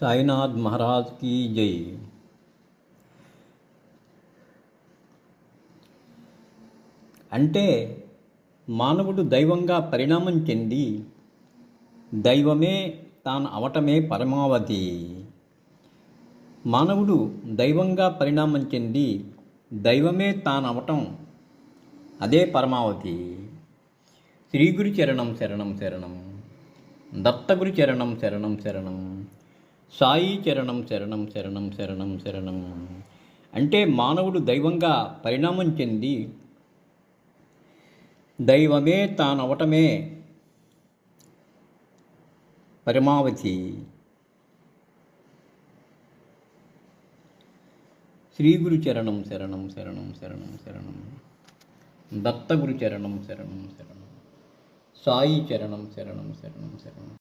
Sainath Maharaj key జై అంటే మానవుడు దైవంగా పరిణామం చెంది దైవమే తాను అవటమే పరమావధి. మానవుడు దైవంగా పరిణామం చెంది దైవమే తాను అవటం అదే పరమావధి. శ్రీగురు చరణం శరణం శరణం దత్తగురు చరణం శరణం శరణం సాయి చరణం శరణం శరణం శరణం శరణం అంటే మానవుడు దైవంగా పరిణామం చెంది దైవమే తానవటమే పరమావతి శ్రీ గురు చరణం శరణం శరణం శరణం శరణం. దత్తగురు చరణం శరణం శరణం. సాయి చరణం శరణం శరణం శరణం.